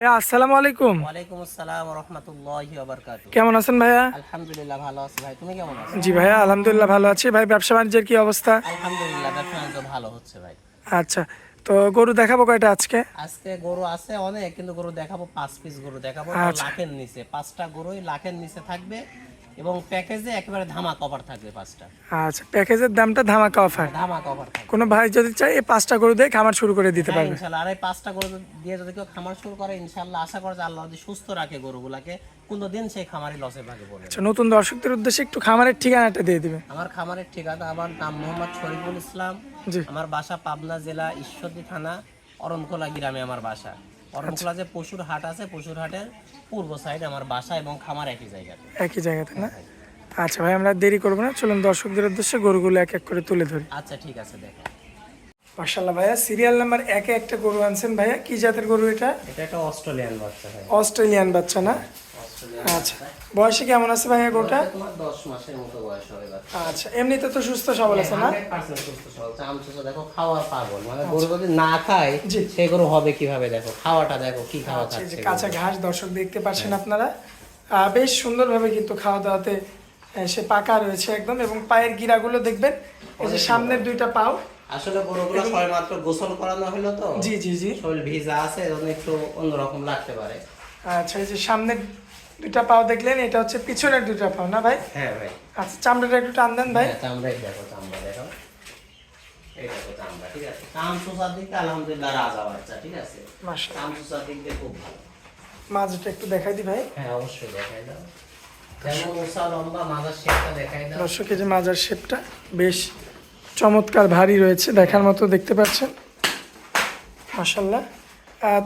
আসসালামু আলাইকুম। ওয়ালাইকুম আসসালাম রাহমাতুল্লাহি ওয়া বারাকাতুহু কেমন আছেন ভাইয়া? আলহামদুলিল্লাহ ভালো আছি ভাই তুমি কেমন আছো? জি ভাইয়া আলহামদুলিল্লাহ ভালো আছি। ভাই ব্যবসা বাণিজ্যের কি অবস্থা? আলহামদুলিল্লাহ ব্যবসা বাণিজ্য ভালো হচ্ছে ভাই। আচ্ছা তো গরু দেখাবো কয়টা আজকে? আজকে গরু আছে অনেক কিন্তু গরু দেখাবো পাঁচ পিস গরু দেখাবো। আচ্ছা। লাখের নিচে পাঁচটা গরুই লাখের নিচে থাকবে। এবং প্যাকেজে একেবারে ধামা কভার থাকবে পাঁচটা। আচ্ছা প্যাকেজের দামটা ধামাকা অফার ধামা কভার থাকবে। কোনো ভাই যদি চাই এই পাঁচটা গরু দিয়ে খামার শুরু করে দিতে হ্যাঁ, পারবে। ইনশাল্লাহ। আর এই পাঁচটা গরু দিয়ে যদি কেউ খামার শুরু করে ইনশাল্লাহ আশা করা যায় আল্লাহ যদি সুস্থ রাখে গরুগুলাকে কোনো দিন সেই খামারি লসে ভাগে পড়বে না। আচ্ছা নতুন দর্শকদের উদ্দেশ্যে একটু খামারের ঠিকানাটা দিয়ে দিবে আমার খামারের ঠিকানা আমার নাম মোহাম্মদ শরীফুল ইসলাম। আমার বাসা পাবনা জেলা ঈশ্বরদী থানা অরণখোলা গ্রামে আমার বাসা। অরণখোলা যে পশুর হাট আছে পশুর হাটের পূর্ব সাইডে আমার বাসা এবং খামার একই জায়গাতে। একই জায়গাতে না? আচ্ছা ভাই আমরা দেরি করব না চলুন দর্শকদের উদ্দেশ্যে গরুগুলো এক এক করে তুলে ধরি। আচ্ছা ঠিক আছে দেখো। মাশাআল্লাহ ভাইয়া সিরিয়াল নাম্বার একে একটা গরু আনছেন ভাইয়া কি জাতের গরু এটা? এটা একটা অস্ট্রেলিয়ান বাচ্চা ভাই। অস্ট্রেলিয়ান বাচ্চা না? আচ্ছা। বয়সে কেমন আছে ভাইয়া তোমার দশ মাসের মতো বয়স হবে আচ্ছা এমনিতে তো সুস্থ সবল আছে না? সুস্থ সবল। দেখো খাওয়ার পাগল। মানে গরু যদি না খায় আচ্ছা। সেই গরু হবে কীভাবে দেখো? খাওয়াটা দেখো কি খাওয়া আচ্ছা, খাচ্ছে কাঁচা ঘাস দর্শক দেখতে পাচ্ছেন আপনারা। বেশ সুন্দরভাবে কিন্তু খাওয়া দাওয়াতে সে পাকা রয়েছে একদম এবং পায়ের গিরাগুলো দেখবেন। এই যে সামনের দুইটা পাও। আসলে গরুগুলো সবাই মাত্র গোসল করানো হলো তো? জি জি জি। শরীর ভিজা আছে এজন্য একটু অন্যরকম লাগতে পারে। আচ্ছা এই যে সামনের দুইটা পাও দেখলেন এটা হচ্ছে পিছনের দুইটা পাও না ভাই? হ্যাঁ ভাই। আচ্ছা চামড়াটা একটু টান দেন ভাই। হ্যাঁ, চামড়াই দেখো চামড়া দেখো। এই দেখো চামড়া ঠিক আছে? কাম সুসার দিক আলহামদুলিল্লাহ রাজা বাচ্চা ঠিক আছে? মাশাআল্লাহ। কাম সুসার দিক দিয়ে খুব ভালো। মাঝটা একটু দেখাই দি ভাই। হ্যাঁ অবশ্যই দেখাই দাও। দর্শক এই যে মাজার শেপটা বেশ চমৎকার ভারী রয়েছে দেখার মতো দেখতে পাচ্ছেন। মাশাল্লাহ আহ,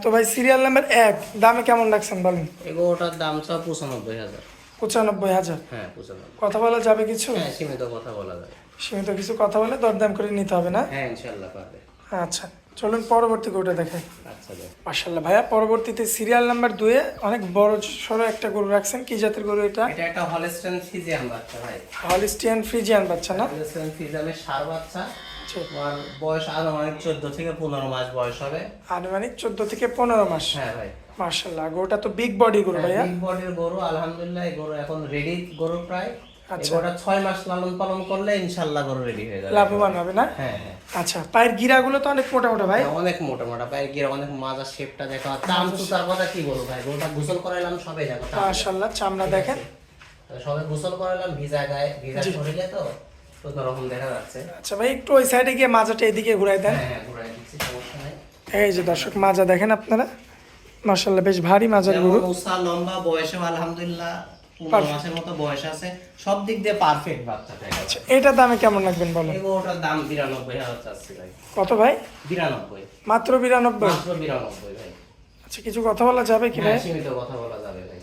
তো ভাই সিরিয়াল নাম্বার এক দামে কেমন লাগছেন বলেন? এগোটার দাম সব পঁচানব্বই হাজার। পঁচানব্বই হাজার? হ্যাঁ পঁচানব্বই। কথা বলা যাবে কিছু? হ্যাঁ সীমিত কথা বলা যায় সীমিত কিছু কথা বলে দরদাম করে নিতে হবে না? হ্যাঁ ইনশাল্লাহ পারবে। আচ্ছা চলুন পরবর্তী গরুটা দেখাই। আচ্ছা মাশাল্লাহ ভাইয়া পরবর্তীতে সিরিয়াল নাম্বার দুয়ে অনেক বড় সড়ো একটা গরু রাখছেন। কি জাতের গরু এটা? এটা একটা হলস্টেন ফিজিয়ান বাচ্চা ভাই। হলিস্টিয়ান ফ্রিজিয়ান বাচ্চা না? হলস্টেন ফিজিয়ানের সার বাচ্চা। জি। তোমার বয়স আনুমানিক চোদ্দ থেকে পনেরো মাস বয়স হবে। আনুমানিক চোদ্দ থেকে পনেরো মাস। হ্যাঁ ভাই। মার্শাল্লাহ গরুটা তো বিগ বডি গরু ভাইয়া। বিগ বডির গরু আলহামদুলিল্লাহ গরু এখন রেডি গরু প্রায়। আচ্ছা। ছয় মাস লালন পালন করলে ইনশাল্লাহ গরু রেডি হয়ে যাবে। লাভবান হবে না? হ্যাঁ হ্যাঁ। আচ্ছা পায়ের গিরাগুলো তো অনেক মোটা মোটা ভাই। অনেক মোটা মোটা পায়ের গিয়ে অনেক মাজার শেপটা দেখো। আর চাম সুতার কথা কি বলব ভাই গরুটা গোসল করাইলাম সবাই দেখো। মার্শাল্লাহ চামড়া দেখেন। সবাই গোসল করাইলাম ভিজা গায়ে ভিজা শরীরে তো। রকম দেখা যাচ্ছে। আচ্ছা ভাই একটু ওই সাইডে গিয়ে মাজাটা এদিকে ঘুরাই দেন। হ্যাঁ হ্যাঁ এই যে দর্শক মাজা দেখেন আপনারা? মার্শাল্লাহ বেশ ভারী মাজার গরু। লম্বা বয়সে আলহামদুলিল্লাহ মাসের মতো বয়স আছে। সব দিক দিয়ে পারফেক্ট বাচ্চাটা আচ্ছা এটার দামে কেমন লাগবেন বলেন? এই গরুটার দাম বিরানব্বই হাজার চাচ্ছি ভাই। কত ভাই? বিরানব্বই। মাত্র বিরানব্বই? মাত্র বিরানব্বই ভাই। আচ্ছা কিছু কথা বলা যাবে কি ভাই? হ্যাঁ সীমিত কথা বলা যাবে ভাই।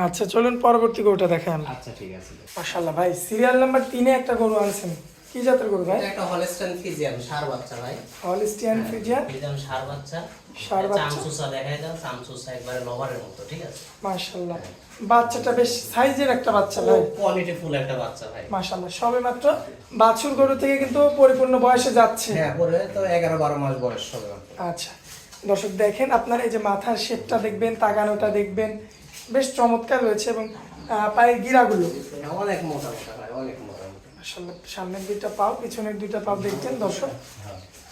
আচ্ছা চলুন পরবর্তী গরুটা আমরা। আচ্ছা ঠিক আছে। মার্শাল্লাহ ভাই সিরিয়াল নাম্বার তিনে একটা গরু আনছেন। কি জাতের গরু ভাই? এটা একটা হলস্টেন ফিজিয়ান সার বাচ্চা ভাই। হলিস্টিয়ান ফ্রিজিয়ান ফিজিয়ান সার বাচ্চা। ষাঁড় বাচ্চা। চামচুসা দেখাই দাও চামচুসা একবারে লভারের মতো ঠিক আছে? মার্শাল্লাহ বাচ্চাটা বেশ সাইজের একটা বাচ্চা ভাই। কোয়ালিটি ফুল একটা বাচ্চা ভাই। মাশাল্লাহ সবে মাত্র বাছুর গরু থেকে কিন্তু পরিপূর্ণ বয়সে যাচ্ছে। হ্যাঁ পরে তো এগারো বারো মাস বয়স হবে আচ্ছা দর্শক দেখেন আপনার এই যে মাথার শেপটা দেখবেন তাকানোটা দেখবেন বেশ চমৎকার রয়েছে এবং পায়ের গিরাগুলো। অনেক মোটা অনেক সামনের দুইটা পাও পিছনের দুইটা পাও দেখছেন দর্শক?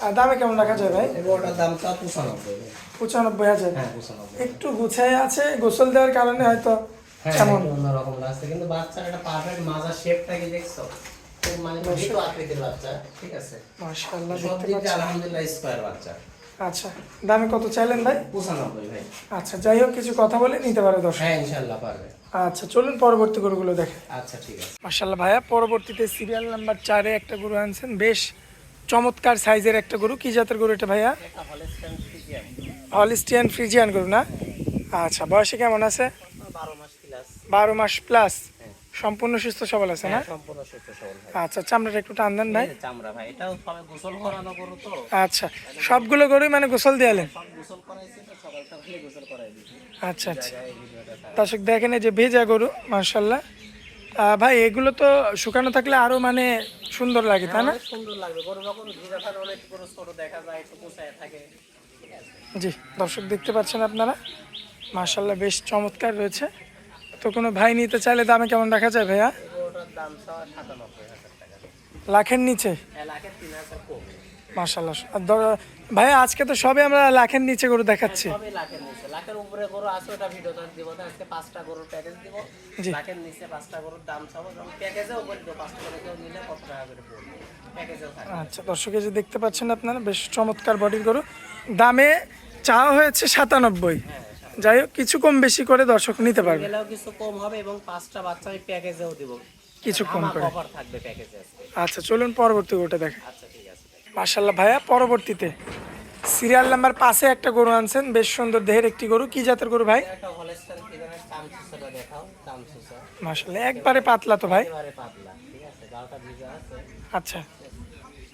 আর দামে কেমন রাখা যায় ভাই? এগুলোটার দাম তো পঁচানব্বই পঁচানব্বই হাজার। হ্যাঁ একটু গুছায় আছে গোসল দেওয়ার কারণে হয়তো হ্যাঁ অন্যরকম লাগছে কিন্তু বাচ্চার একটা পারফেক্ট মাজার শেপটা কি দেখছ? মানে বাচ্চা ঠিক আছে? আলহামদুলিল্লাহ স্কোয়ার বাচ্চা। আচ্ছা দামে কত চাইলেন ভাই? পঁচানব্বই ভাই। আচ্ছা যাই হোক কিছু কথা বলে নিতে পারে দর্শক। হ্যাঁ ইনশাল্লাহ পারবে। আচ্ছা চলুন পরবর্তী গরুগুলো দেখে। আচ্ছা ঠিক আছে। মার্শাল্লাহ ভাইয়া পরবর্তীতে সিরিয়াল নাম্বার চারে একটা গরু আনছেন। বেশ চমৎকার সাইজের একটা গরু। কি জাতের গরু এটা ভাইয়া? হলিস্টিয়ান ফ্রিজিয়ান গরু না? আচ্ছা বয়সে কেমন আছে? বারো মাস প্লাস সম্পূর্ণ সুস্থ সবল আছে না? সম্পূর্ণ সুস্থ সবল আচ্ছা চামড়াটা একটু টান দেন ভাই। চামড়া ভাই এটাও সবাই গোসল করানো করো তো। আচ্ছা সবগুলো গরুই মানে গোসল দিয়ালেন সব গোসল করাইছি তো সকাল সকালে গোসল করাই আচ্ছা আচ্ছা। দর্শক দেখেন এই যে ভেজা গরু মার্শাল্লাহ ভাই এগুলো তো শুকানো থাকলে আরও মানে সুন্দর লাগে তাই না? সুন্দর লাগবে। গরু যখন ভিজা থাকে অনেক গরু ছোট দেখা যায় একটু পোষায় থাকে। জি দর্শক দেখতে পাচ্ছেন আপনারা? মাশাল্লাহ বেশ চমৎকার রয়েছে। তো কোনো ভাই নিতে চাইলে দামে কেমন রাখা যায় ভাইয়া? লাখের নিচে? ধরো- ভাইয়া আজকে তো সবে আমরা লাখের নিচে গরু দেখাচ্ছি। আচ্ছা দর্শক যে দেখতে পাচ্ছেন আপনারা বেশ চমৎকার বডির গরু। দামে চাওয়া হয়েছে সাতানব্বই। যাই হোক কিছু কম বেশি করে দর্শক নিতে পারবে। কিছু কম হবে এবং পাঁচটা বাচ্চা আমি প্যাকেজেও দিব। কিছু কম করে। অফার থাকবে প্যাকেজে আচ্ছা চলুন পরবর্তী গরুটা দেখে আচ্ছা ঠিক আছে মার্শাল্লাহ ভাইয়া পরবর্তীতে। সিরিয়াল নাম্বার পাশে একটা গরু আনছেন বেশ সুন্দর দেহের একটি গরু। কি জাতের গরু ভাই? মার্শাল্লাহ একবারে পাতলা তো ভাই। আচ্ছা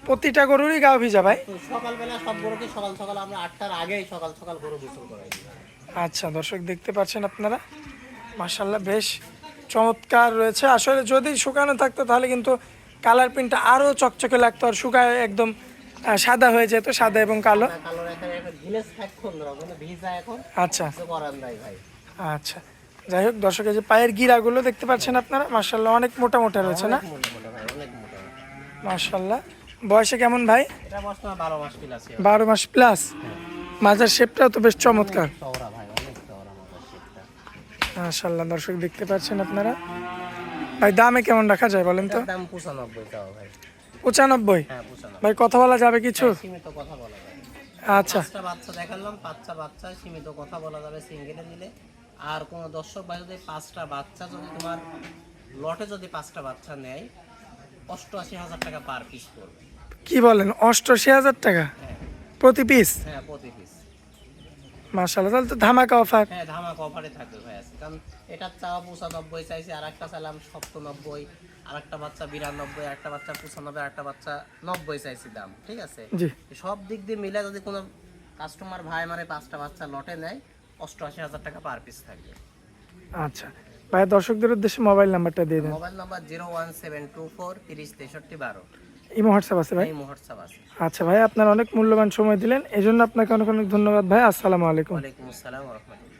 প্রতিটা গরুরই গাও ভিজা ভাই? সকালবেলা সব গরুকে সকাল সকাল আমরা আটটার আগেই সকাল সকাল গরু গোসল করাই আচ্ছা দর্শক দেখতে পাচ্ছেন আপনারা? মার্শাল্লাহ বেশ চমৎকার রয়েছে। আসলে যদি শুকানো থাকতো তাহলে কিন্তু কালার প্রিন্টটা আরও চকচকে লাগতো আর শুকায় একদম সাদা হয়ে যেত সাদা এবং কালো। আচ্ছা। আচ্ছা। যাই হোক দর্শক এই যে পায়ের গিরাগুলো দেখতে পাচ্ছেন আপনারা? মার্শাল্লাহ অনেক মোটা মোটা রয়েছে না? মার্শাল্লাহ বয়সে কেমন ভাই? বারো মাস বারো প্লাস মাজার শেপটাও তো বেশ চমৎকার চওড়া ভাই অনেক চওড়া মাথার শেপটা মার্শাল্লাহ দর্শক দেখতে পাচ্ছেন আপনারা। ভাই দামে কেমন রাখা যায় বলেন তো? দাম পঁচানব্বই টাকা ভাই। পঁচানব্বই? হ্যাঁ পঁচানব্বই। ভাই কথা বলা যাবে কিছু? সীমিত কথা বলা যায় আচ্ছা। পাঁচটা বাচ্চা দেখালাম পাঁচটা বাচ্চা সীমিত কথা বলা যাবে সিঙ্গেলে দিলে। আর কোন দর্শক ভাই যদি পাঁচটা বাচ্চা যদি তোমার লটে যদি পাঁচটা বাচ্চা নেয় অষ্টআশি হাজার টাকা পার পিস পড়বে। কি বলেন অষ্টআশি হাজার টাকা? হ্যাঁ। প্রতি পিস হ্যাঁ প্রতি পিস মার্শাল্লাহ তাহলে তো ধামাকা অফার হ্যাঁ ধামাক অফারে থাকবে ভাই আজকে। কারণ এটা চাওয়া পঁচানব্বই চাইছি আর একটা চাইলাম সপ্তানব্বই আর একটা বাচ্চা বিরানব্বই আর একটা বাচ্চা পঁচানব্বই আর একটা বাচ্চা নব্বই চাইছি দাম ঠিক আছে? জি। সব দিক দিয়ে মিলে যদি কোনো কাস্টমার ভাই মানে পাঁচটা বাচ্চা লটে নেয় অষ্টআশি হাজার টাকা পার পিস থাকবে। আচ্ছা ভাই দর্শকদের উদ্দেশ্যে মোবাইল নাম্বারটা দিয়ে দেন। Mobile number zero one seven two four তিরিশ তেষট্টি বারো। ইমো হোয়াটসঅ্যাপ আছে ভাই? আছে। আচ্ছা ভাই আপনার অনেক মূল্যবান সময় দিলেন এই জন্য আপনাকে অনেক অনেক ধন্যবাদ ভাই। আসসালামু আলাইকুম। ওয়ালাইকুম আসসালাম রহমতুল্লাহ।